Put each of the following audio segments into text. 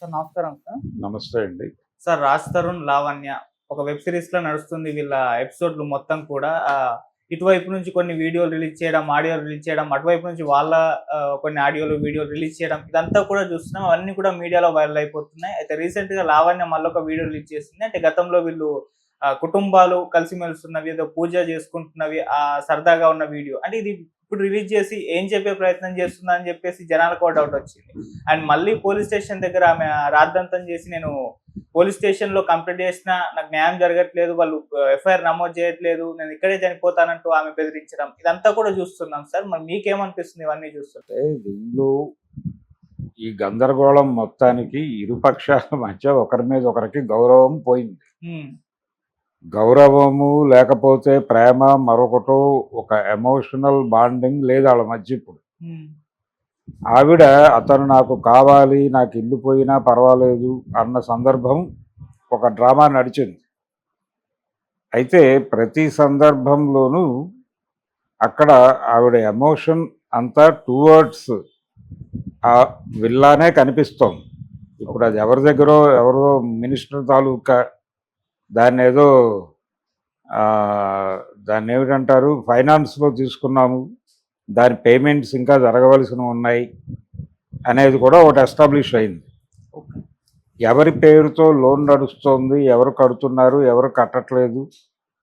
Sir నమస్కారం sir. నమస్తే అండి. సార్ రాజ్ తరుణ్ లావణ్య ఒక వెబ్ సిరీస్లో నడుస్తుంది వీళ్ళ ఎపిసోడ్లు మొత్తం కూడా. ఇటువైపు నుంచి కొన్ని వీడియోలు రిలీజ్ చేయడం ఆడియో రిలీజ్ చేయడం అటువైపు నుంచి వాళ్ళ కొన్ని ఆడియోలు వీడియోలు రిలీజ్ చేయడం ఇదంతా కూడా చూస్తున్నాం. అవన్నీ కూడా మీడియాలో వైరల్ అయిపోతున్నాయి. అయితే రీసెంట్గా లావణ్య మళ్ళీ ఒక వీడియో రిలీజ్ చేసింది. అంటే గతంలో వీళ్ళు కుటుంబాలు కలిసిమెలిస్తున్నవి ఏదో పూజ చేసుకుంటున్నవి ఆ సరదాగా ఉన్న వీడియో. అంటే ఇది ఇప్పుడు రిలీజ్ చేసి ఏం చెప్పే ప్రయత్నం చేస్తుందా అని చెప్పేసి జనాలకు డౌట్ వచ్చింది. అండ్ మళ్ళీ పోలీస్ స్టేషన్ దగ్గర ఆమె రాద్ధాంతం చేసి నేను పోలీస్ స్టేషన్లో కంప్లైంట్ చేసిన నాకు న్యాయం జరగట్లేదు వాళ్ళు ఎఫ్ఐఆర్ నమోదు చేయట్లేదు నేను ఇక్కడే చనిపోతానంటూ ఆమె బెదిరించడం. ఇదంతా కూడా చూస్తున్నాం సార్. మరి మీకేమనిపిస్తుంది ఇవన్నీ చూస్తుంటే? వీళ్ళు ఈ గందరగోళం మొత్తానికి ఇరుపక్షాల మధ్య ఒకరి మీద ఒకరికి గౌరవం పోయింది. గౌరవము లేకపోతే ప్రేమ మరొకటో ఒక ఎమోషనల్ బాండింగ్ లేదు వాళ్ళ మధ్య ఇప్పుడు. ఆవిడ అతను నాకు కావాలి నాకు ఇల్లు పోయినా పర్వాలేదు అన్న సందర్భం ఒక డ్రామా నడిచింది. అయితే ప్రతి సందర్భంలోనూ అక్కడ ఆవిడ ఎమోషన్ అంతా టువర్డ్స్ ఆ విల్లానే కనిపిస్తోంది. ఇప్పుడు అది ఎవరి దగ్గరో ఎవరో మినిస్టర్ తాలూకా దాన్ని ఏదో దాన్ని ఏమిటంటారు? ఫైనాన్స్లో తీసుకున్నాము. దాని పేమెంట్స్ ఇంకా జరగవలసినవి ఉన్నాయి అనేది కూడా ఒకటి ఎస్టాబ్లిష్ అయింది. ఎవరి పేరుతో లోన్ నడుస్తోంది ఎవరు కడుతున్నారు ఎవరు కట్టట్లేదు.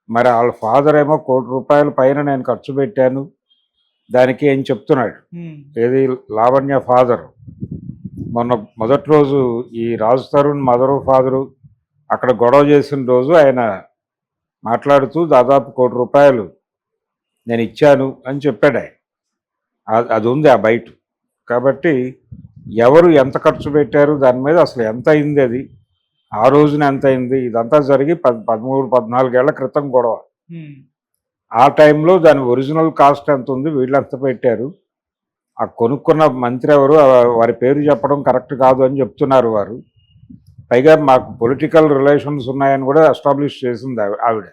మరి వాళ్ళ ఫాదర్ ఏమో కోటి రూపాయల పైన నేను ఖర్చు పెట్టాను. దానికి ఏం చెప్తున్నాడు? ఏది లావణ్య ఫాదర్? మొన్న మొదటి రోజు ఈ రాజు తరుణ్ మదరు ఫాదరు అక్కడ గొడవ చేసిన రోజు ఆయన మాట్లాడుతూ దాదాపు కోటి రూపాయలు నేను ఇచ్చాను అని చెప్పాడు ఆయన. అది ఉంది ఆ బయట. కాబట్టి ఎవరు ఎంత ఖర్చు పెట్టారు దాని మీద అసలు ఎంత అయింది అది? ఆ రోజున ఎంత అయింది? ఇదంతా జరిగి పద్ పదమూడు పద్నాలుగేళ్ళ క్రితం గొడవ. ఆ టైంలో దాని ఒరిజినల్ కాస్ట్ ఎంత ఉంది? వీళ్ళు ఎంత పెట్టారు? ఆ కొనుక్కున్న మంత్రి ఎవరు? వారి పేరు చెప్పడం కరెక్ట్ కాదు అని చెప్తున్నారు వారు. పైగా మాకు పొలిటికల్ రిలేషన్స్ ఉన్నాయని కూడా ఎస్టాబ్లిష్ చేసింది ఆవిడ.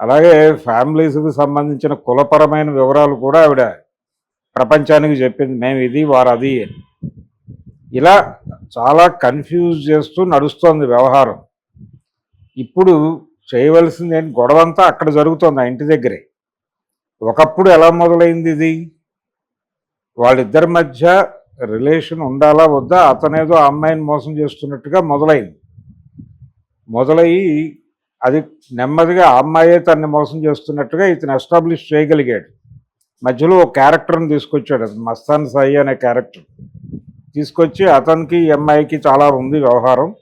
అలాగే ఫ్యామిలీస్కి సంబంధించిన కులపరమైన వివరాలు కూడా ఆవిడ ప్రపంచానికి చెప్పింది మేము ఇది వారు అది ఇలా చాలా కన్ఫ్యూజ్ చేస్తూ నడుస్తోంది వ్యవహారం. ఇప్పుడు చేయవలసింది ఏంటి? గొడవంతా అక్కడ జరుగుతోంది ఆ ఇంటి దగ్గరే. ఒకప్పుడు ఎలా మొదలైంది ఇది? వాళ్ళిద్దరి మధ్య రిలేషన్ ఉండాలా వద్దా? అతనేదో ఆ అమ్మాయిని మోసం చేస్తున్నట్టుగా మొదలైంది. మొదలయ్యి అది నెమ్మదిగా ఆ అమ్మాయే తన్ని మోసం చేస్తున్నట్టుగా ఇతను ఎస్టాబ్లిష్ చేయగలిగాడు. మధ్యలో ఒక క్యారెక్టర్ని తీసుకొచ్చాడు. అది మస్తాన్ సాయి అనే క్యారెక్టర్. తీసుకొచ్చి అతనికి ఈ అమ్మాయికి చాలా ఉంది వ్యవహారం.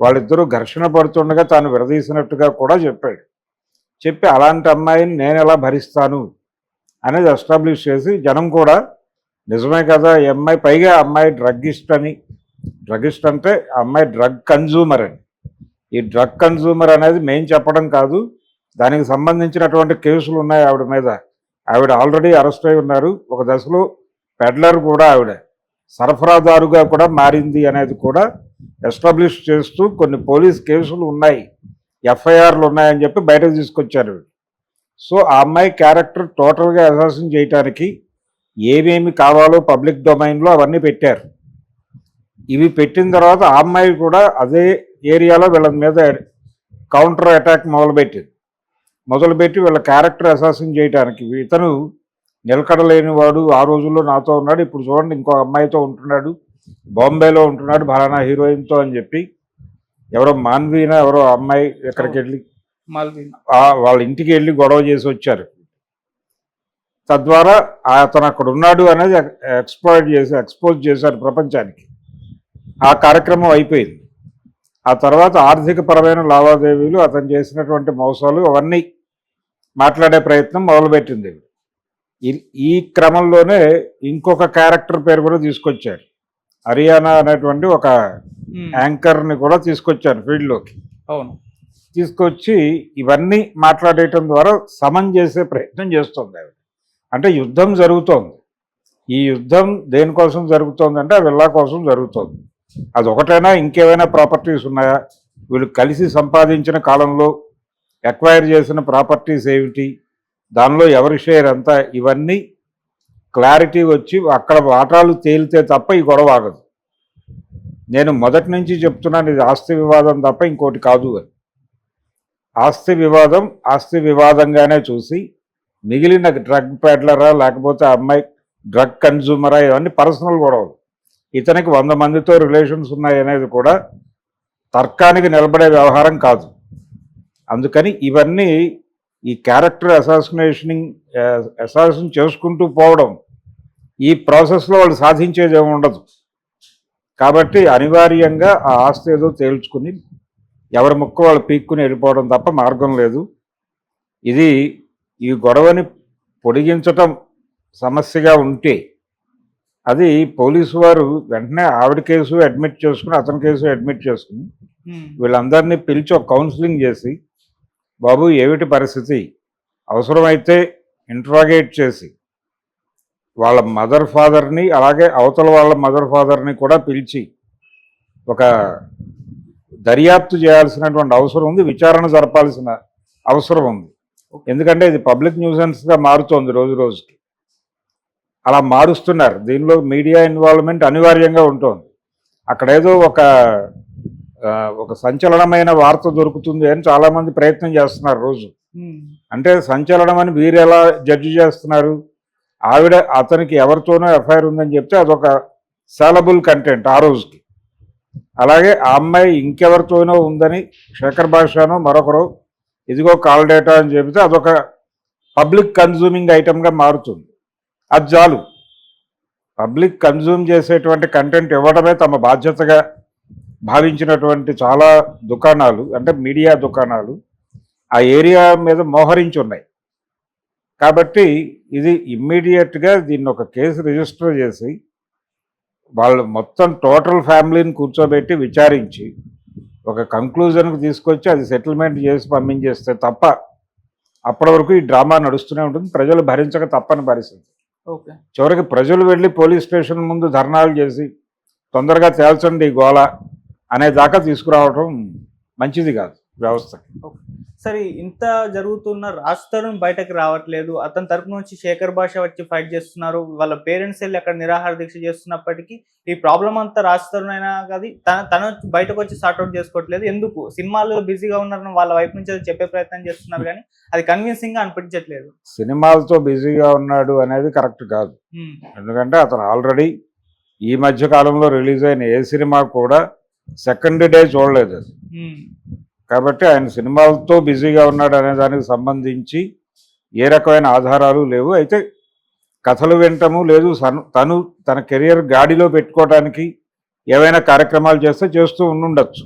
వాళ్ళిద్దరూ ఘర్షణ పడుతుండగా తాను విడదీసినట్టుగా కూడా చెప్పాడు. చెప్పి అలాంటి అమ్మాయిని నేను ఎలా భరిస్తాను? అనేది ఎస్టాబ్లిష్ చేసి జనం కూడా నిజమే కదా ఈ అమ్మాయి పైగా అమ్మాయి డ్రగ్గిస్ట్ అని. డ్రగ్గిస్ట్ అంటే ఆ అమ్మాయి డ్రగ్ కన్జ్యూమర్ అని. ఈ డ్రగ్ కన్జ్యూమర్ అనేది మెయిన్ చెప్పడం కాదు దానికి సంబంధించినటువంటి కేసులు ఉన్నాయి ఆవిడ మీద. ఆవిడ ఆల్రెడీ అరెస్ట్ అయి ఉన్నారు. ఒక దశలో పెడ్లర్ కూడా ఆవిడ. సరఫరాదారుగా కూడా మారింది అనేది కూడా ఎస్టాబ్లిష్ చేస్తూ కొన్ని పోలీస్ కేసులు ఉన్నాయి. ఎఫ్ఐఆర్లు ఉన్నాయని చెప్పి బయటకు తీసుకొచ్చారు. సో ఆ అమ్మాయి క్యారెక్టర్ టోటల్గా అసాసిన్ చేయటానికి ఏమేమి కావాలో పబ్లిక్ డొమైన్లో అవన్నీ పెట్టారు. ఇవి పెట్టిన తర్వాత ఆ అమ్మాయి కూడా అదే ఏరియాలో వీళ్ళ మీద కౌంటర్ అటాక్ మొదలుపెట్టింది. మొదలుపెట్టి వీళ్ళ క్యారెక్టర్ అసాసిన్ చేయడానికి ఇతను నిలకడలేని వాడు ఆ రోజుల్లో నాతో ఉన్నాడు ఇప్పుడు చూడండి ఇంకో అమ్మాయితో ఉంటున్నాడు బాంబేలో ఉంటున్నాడు ఫలానా హీరోయిన్తో అని చెప్పి ఎవరో మాన్వీన ఎవరో అమ్మాయి ఎక్కడికి వెళ్ళి వాళ్ళ ఇంటికి వెళ్ళి గొడవ చేసి వచ్చారు. తద్వారా అతను అక్కడ ఉన్నాడు అనేది ఎక్స్ప్లోయిట్ చేసి ఎక్స్పోజ్ చేశారు ప్రపంచానికి. ఆ కార్యక్రమం అయిపోయింది. ఆ తర్వాత ఆర్థిక పరమైన లావాదేవీలు అతను చేసినటువంటి మోసాలు అవన్నీ మాట్లాడే ప్రయత్నం మొదలుపెట్టింది. ఈ- ఈ క్రమంలోనే ఇంకొక క్యారెక్టర్ పేరు కూడా తీసుకొచ్చారు. హరియానా అనేటువంటి ఒక యాంకర్ని కూడా తీసుకొచ్చారు ఫీల్డ్లోకి. అవును. తీసుకొచ్చి ఇవన్నీ మాట్లాడేయటం ద్వారా సమం చేసే ప్రయత్నం చేస్తుంది ఆవిడ. అంటే యుద్ధం జరుగుతోంది. ఈ యుద్ధం దేనికోసం జరుగుతోంది అంటే విల్లా కోసం జరుగుతోంది. అది ఒకటైనా ఇంకేమైనా ప్రాపర్టీస్ ఉన్నాయా? వీళ్ళు కలిసి సంపాదించిన కాలంలో ఎక్వైర్ చేసిన ప్రాపర్టీస్ ఏమిటి? దానిలో ఎవరి షేర్ ఎంత? ఇవన్నీ క్లారిటీ వచ్చి అక్కడ వాటాలు తేలితే తప్ప ఈ గొడవ ఆగదు. నేను మొదటి నుంచి చెప్తున్నాను ఇది ఆస్తి వివాదం తప్ప ఇంకోటి కాదు అని. ఆస్తి వివాదం ఆస్తి వివాదంగానే చూసి మిగిలిన డ్రగ్ పెడ్లరా లేకపోతే ఆ అమ్మాయి డ్రగ్ కన్జ్యూమరా ఇవన్నీ పర్సనల్ గొడవలు. ఇతనికి వంద మందితో రిలేషన్స్ ఉన్నాయి అనేది కూడా తర్కానికి నిలబడే వ్యవహారం కాదు. అందుకని ఇవన్నీ ఈ క్యారెక్టర్ అసాసినేషనింగ్ అసాసిన్ చేసుకుంటూ పోవడం ఈ ప్రాసెస్లో వాళ్ళు సాధించేది ఏమి ఉండదు. కాబట్టి అనివార్యంగా ఆ ఆస్తి ఏదో తేల్చుకుని ఎవరి ముక్క వాళ్ళు పీక్కుని వెళ్ళిపోవడం తప్ప మార్గం లేదు. ఇది ఈ గొడవని పొడిగించటం సమస్యగా ఉంటే అది పోలీసు వారు వెంటనే ఆవిడ కేసు అడ్మిట్ చేసుకుని అతని కేసు అడ్మిట్ చేసుకుని వీళ్ళందరినీ పిలిచి ఒక కౌన్సిలింగ్ చేసి బాబు ఏమిటి పరిస్థితి? అవసరమైతే ఇంట్రాగేట్ చేసి వాళ్ళ మదర్ ఫాదర్ని అలాగే అవతల వాళ్ళ మదర్ ఫాదర్ని కూడా పిలిచి ఒక దర్యాప్తు చేయాల్సినటువంటి అవసరం ఉంది విచారణ జరపాల్సిన అవసరం ఉంది. ఎందుకంటే ఇది పబ్లిక్ న్యూసెన్స్గా మారుతోంది రోజు రోజుకి. అలా మారుస్తున్నారు. దీనిలో మీడియా ఇన్వాల్వ్మెంట్ అనివార్యంగా ఉంటుంది. అక్కడ ఏదో ఒక ఒక సంచలనమైన వార్త దొరుకుతుంది అని చాలామంది ప్రయత్నం చేస్తున్నారు రోజు. అంటే సంచలనం అని వీరు ఎలా జడ్జి చేస్తున్నారు? ఆవిడ అతనికి ఎవరితోనో ఎఫ్ఐఆర్ ఉందని చెప్తే అదొక సాలబుల్ కంటెంట్ ఆ రోజుకి. అలాగే ఆ అమ్మాయి ఇంకెవరితోనో ఉందని శేఖర్ భాషానో మరొకరు ఇదిగో కాల్ డేటా అని చెబితే అదొక పబ్లిక్ కన్జ్యూమింగ్ ఐటమ్గా మారుతుంది. అది చాలు. పబ్లిక్ కన్జ్యూమ్ చేసేటువంటి కంటెంట్ ఇవ్వడమే తమ బాధ్యతగా భావించినటువంటి చాలా దుకాణాలు అంటే మీడియా దుకాణాలు ఆ ఏరియా మీద మోహరించి ఉన్నాయి. కాబట్టి ఇది ఇమ్మీడియట్గా దీన్ని ఒక కేసు రిజిస్టర్ చేసి వాళ్ళు మొత్తం టోటల్ ఫ్యామిలీని కూర్చోబెట్టి విచారించి ఒక కంక్లూజన్కి తీసుకొచ్చి అది సెటిల్మెంట్ చేసి పంపించేస్తే తప్ప అప్పటి వరకు ఈ డ్రామా నడుస్తూనే ఉంటుంది. ప్రజలు భరించక తప్పని పరిస్థితి. ఓకే. చివరికి ప్రజలు వెళ్ళి పోలీస్ స్టేషన్ ముందు ధర్నాలు చేసి తొందరగా తేల్చండి ఈ గోల అనే దాకా తీసుకురావడం మంచిది కాదు వ్యవస్థకి. సరే ఇంత జరుగుతున్న రాజ్ తరుణ్ బయటకు రావట్లేదు. అతని తరపు నుంచి శేఖర్ భాష వచ్చి ఫైట్ చేస్తున్నారు. వాళ్ళ పేరెంట్స్ వెళ్ళి అక్కడ నిరాహార దీక్ష చేస్తున్నప్పటికీ ఈ ప్రాబ్లం అంతా రాజ్ తరుణ్ అయినా కానీ తన తన బయటకు వచ్చి సార్ట్అవుట్ చేసుకోవట్లేదు. ఎందుకు? సినిమాల్లో బిజీగా ఉన్నారని వాళ్ళ వైపు నుంచి అది చెప్పే ప్రయత్నం చేస్తున్నారు కానీ అది కన్విన్సింగ్గా అనిపించట్లేదు. సినిమాలతో బిజీగా ఉన్నాడు అనేది కరెక్ట్ కాదు. ఎందుకంటే అతను ఆల్రెడీ ఈ మధ్య కాలంలో రిలీజ్ అయిన ఏ సినిమా కూడా సెకండ్ డే చూడలేదు. కాబట్టి ఆయన సినిమాలతో బిజీగా ఉన్నాడు అనే దానికి సంబంధించి ఏ రకమైన ఆధారాలు లేవు. అయితే కథలు వినటము లేదు. సన్- తను తన కెరియర్ గాడిలో పెట్టుకోవడానికి ఏవైనా కార్యక్రమాలు చేస్తే చేస్తూ ఉండుండొచ్చు.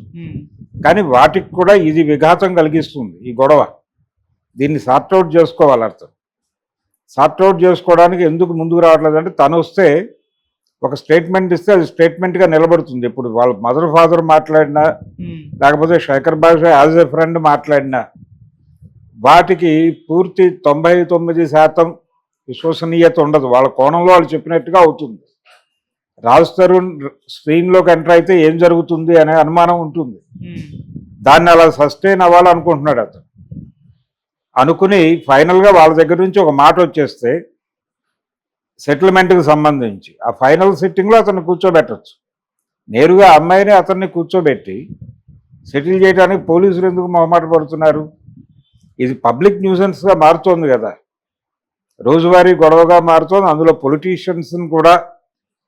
కానీ వాటికి కూడా ఇది విఘాతం కలిగిస్తుంది ఈ గొడవ. దీన్ని సార్ట్అవుట్ చేసుకోవాలి అర్థం సార్ట్అవుట్ చేసుకోవడానికి ఎందుకు ముందుకు రావట్లేదు అంటే తను వస్తే ఒక స్టేట్మెంట్ ఇస్తే అది స్టేట్మెంట్గా నిలబడుతుంది. ఇప్పుడు వాళ్ళ మదర్ ఫాదర్ మాట్లాడినా ఉమ్, లేకపోతే శేఖర్ భాష యాజ్ ఎ ఫ్రెండ్ మాట్లాడినా వాటికి పూర్తి తొంభై తొమ్మిది శాతం విశ్వసనీయత ఉండదు. వాళ్ళ కోణంలో వాళ్ళు చెప్పినట్టుగా అవుతుంది. రాజ్ తరుణ్ స్క్రీన్లోకి ఎంటర్ అయితే ఏం జరుగుతుంది అనే అనుమానం ఉంటుంది. ఉమ్, దాన్ని అలా సస్టైన్ అవ్వాలనుకుంటున్నాడు అతను. అనుకుని ఫైనల్గా వాళ్ళ దగ్గర నుంచి ఒక మాట వచ్చేస్తే సెటిల్మెంట్కి సంబంధించి ఆ ఫైనల్ సిట్టింగ్లో అతన్ని కూర్చోబెట్టచ్చు. నేరుగా అమ్మాయిని అతన్ని కూర్చోబెట్టి సెటిల్ చేయడానికి పోలీసులు ఎందుకు మొహమాట పడుతున్నారు? ఇది పబ్లిక్ న్యూసెన్స్గా మారుతోంది కదా. రోజువారీ గొడవగా మారుతోంది. అందులో పొలిటీషియన్స్ని కూడా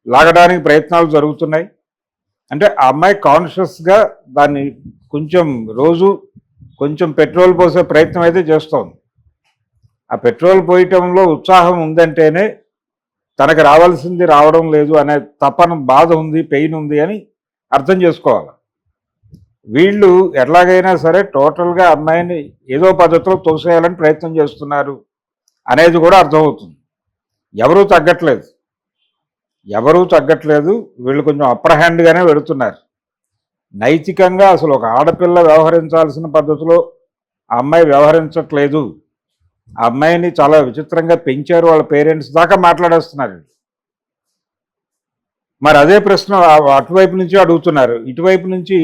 లాగడానికి ప్రయత్నాలు జరుగుతున్నాయి. అంటే ఆ అమ్మాయి కాన్షియస్గా దాన్ని కొంచెం రోజు కొంచెం పెట్రోల్ పోసే ప్రయత్నం అయితే చేస్తోంది. ఆ పెట్రోల్ పోయటంలో ఉత్సాహం ఉందంటేనే తనకు రావాల్సింది రావడం లేదు అనే తపన బాధ ఉంది పెయిన్ ఉంది అని అర్థం చేసుకోవాలి. వీళ్ళు ఎట్లాగైనా సరే టోటల్గా అమ్మాయిని ఏదో పద్ధతిలో తోసేయాలని ప్రయత్నం చేస్తున్నారు అనేది కూడా అర్థమవుతుంది. ఎవరూ తగ్గట్లేదు. ఎవరూ తగ్గట్లేదు. వీళ్ళు కొంచెం అప్పర్ హ్యాండ్గానే పెడుతున్నారు. నైతికంగా అసలు ఒక ఆడపిల్ల వ్యవహరించాల్సిన పద్ధతిలో ఆ అమ్మాయి వ్యవహరించట్లేదు. ఆ అమ్మాయిని చాలా విచిత్రంగా పెంచారు వాళ్ళ పేరెంట్స్ దాకా మాట్లాడేస్తున్నారు. మరి అదే ప్రశ్న అటువైపు నుంచి అడుగుతున్నారు. ఇటువైపు నుంచి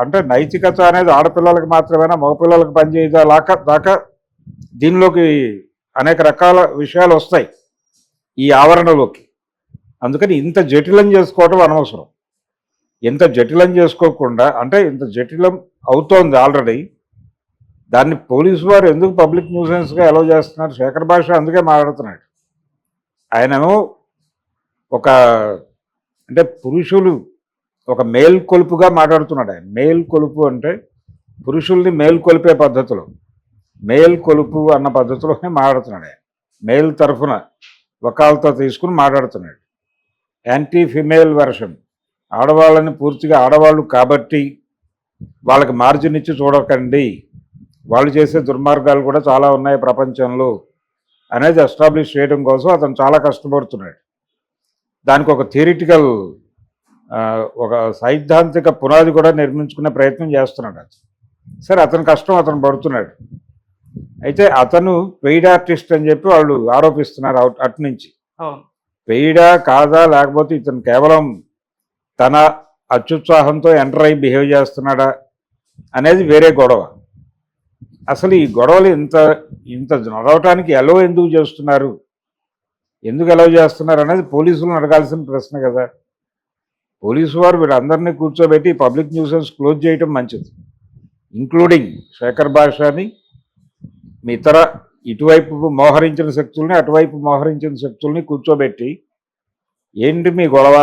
అంటే నైతికత అనేది ఆడపిల్లలకు మాత్రమేనా మగపిల్లలకు పనిచేయదా లాక దాకా దీనిలోకి అనేక రకాల విషయాలు వస్తాయి ఈ ఆవరణలోకి. అందుకని ఇంత జటిలం చేసుకోవటం అనవసరం. ఇంత జటిలం చేసుకోకుండా అంటే ఇంత జటిలం అవుతోంది ఆల్రెడీ. దాన్ని పోలీసు వారు ఎందుకు పబ్లిక్ న్యూసెన్స్గా అలౌ చేస్తున్నారు? శేఖర్ భాష అందుకే మాట్లాడుతున్నాడు. ఆయనేమో ఒక అంటే పురుషులు ఒక మేల్ కొలుపుగా మాట్లాడుతున్నాడు ఆయన. మేల్ కొలుపు అంటే పురుషుల్ని మేల్ కొలిపే పద్ధతిలో మేల్ కొలుపు అన్న పద్ధతిలోనే మాట్లాడుతున్నాడు ఆయన. మేల్ తరఫున వకాలతో తీసుకుని మాట్లాడుతున్నాడు. Anti female version. ఆడవాళ్ళని పూర్తిగా ఆడవాళ్ళు కాబట్టి వాళ్ళకి మార్జిన్ ఇచ్చి చూడకండి. వాళ్ళు చేసే దుర్మార్గాలు కూడా చాలా ఉన్నాయి ప్రపంచంలో అనేది ఎస్టాబ్లిష్ చేయడం కోసం అతను చాలా కష్టపడుతున్నాడు. దానికి ఒక థియరిటికల్ ఒక సైద్ధాంతిక పునాది కూడా నిర్మించుకునే ప్రయత్నం చేస్తున్నాడు అతను. సరే అతని కష్టం అతను పడుతున్నాడు. అయితే అతను పెయిడ్ ఆర్టిస్ట్ అని చెప్పి వాళ్ళు ఆరోపిస్తున్నారు అటు- నుంచి. పెయిడా కాదా లేకపోతే ఇతను కేవలం తన అత్యుత్సాహంతో ఎంటర్ అయి బిహేవ్ చేస్తున్నాడా అనేది వేరే గొడవ. అసలు ఈ గొడవలు ఇంత ఇంత నడవటానికి ఎలో ఎందుకు చేస్తున్నారు? ఎందుకు ఎలా చేస్తున్నారు అనేది పోలీసులను అడగాల్సిన ప్రశ్న కదా. పోలీసు వారు వీళ్ళందరినీ కూర్చోబెట్టి పబ్లిక్ న్యూసెన్స్ క్లోజ్ చేయటం మంచిది. ఇంక్లూడింగ్ శేఖర్ భాషని మీ ఇతర ఇటువైపు మోహరించిన శక్తుల్ని అటువైపు మోహరించిన శక్తుల్ని కూర్చోబెట్టి ఏంటి మీ గొడవ?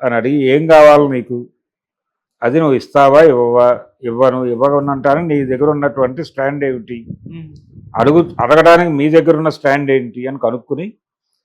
అని అడిగి ఏం కావాలి మీకు అది నువ్వు ఇస్తావా ఇవ్వవా? ఇవ్వను ఇవ్వనుంటాను నీ దగ్గర ఉన్నటువంటి స్టాండ్ ఏమిటి. అడుగు అడగడానికి మీ దగ్గర ఉన్న స్టాండ్ ఏంటి అని కనుక్కుని